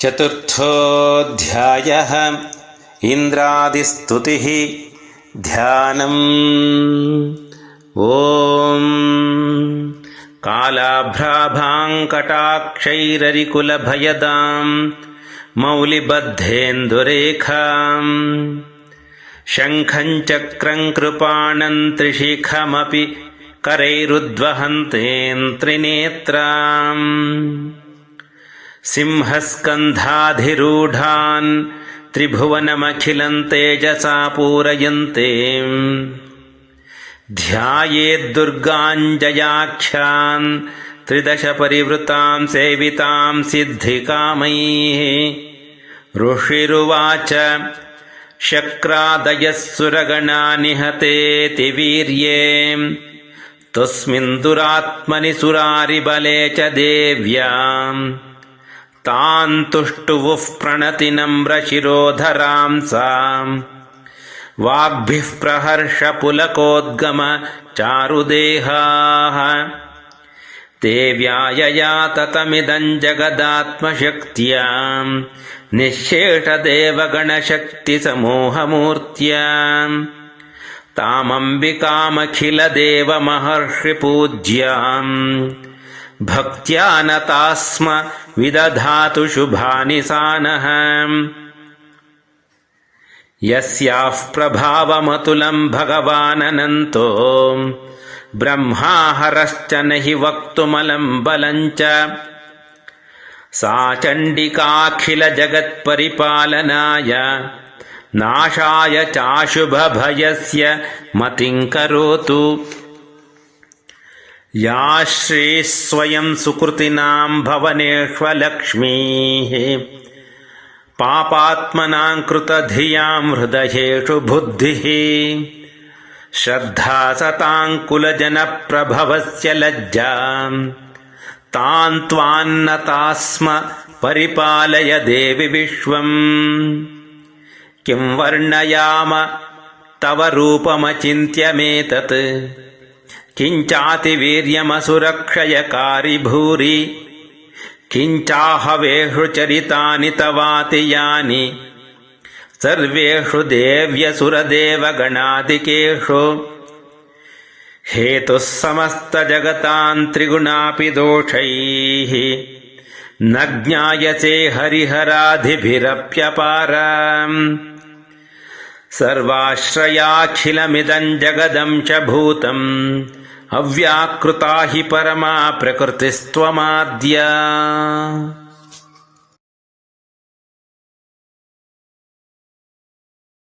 चतुर्थोऽध्यायः। इन्द्रादिस्तुतिः। ध्यानम्। ॐ। कालाभ्राभाङ्कटाक्षैररिकुलभयदाम्। मौलिबद्धेन्दुरेखाम्। शङ्खम् चक्रम् कृपाणम् त्रिशिखमपि करैरुद्वहन्तेऽन्त्रिनेत्राम् सिंहस्कन्धाधिरूढान् त्रिभुवनमखिलम् तेजसा पूरयन्ते ध्यायेद्दुर्गाञ्जयाख्यान् त्रिदशपरिवृताम् सेविताम् सिद्धिकामैः। ऋषिरुवाच शक्रादयः सुरगणा निहतेति वीर्ये। तस्मिन् दुरात्मनि सुरारिबले च देव्याम् तान् तुष्टुवुः प्रणतिनम्रशिरोधराम् साम् वाग्भिः प्रहर्षपुलकोद्गम चारुदेहाः। ते व्यायया ततमिदम् जगदात्मशक्त्याम् निःशेषदेवगणशक्तिसमूहमूर्त्याम् तामम्बिकामखिलदेवमहर्षिपूज्याम् भक्त्या नतास्म विदधातु शुभानि सानः। यस्याः प्रभावमतुलम् भगवाननन्तो। ब्रह्माहरश्च न हि वक्तुमलम् बलम् च। सा चण्डिकाखिलजगत्परिपालनाय नाशाय चाशुभभयस्य मतिम् करोतु या श्रीस्वयम् सुकृतिनाम् भवनेष्वलक्ष्मीः। पापात्मनाम् कृतधियाम् हृदयेषु बुद्धिः। श्रद्धा सताम् कुलजनप्रभवस्य लज्जाम् तान् त्वान्नतास्म परिपालय देवि विश्वम्। किम् वर्णयाम तव रूपमचिन्त्यमेतत् किञ्चातिवीर्यमसुरक्षयकारि भूरि किञ्चाहवेषु चरितानि तवाति यानि सर्वेषु देव्यसुरदेवगणादिकेषु। हेतुः समस्तजगताम् त्रिगुणापि दोषैः। न ज्ञायसे हरिहरादिभिरप्यपाराम् सर्वाश्रयाखिलमिदम् जगदंश भूतम् अव्याकृता हि परमा प्रकृतिस्त्वमाद्या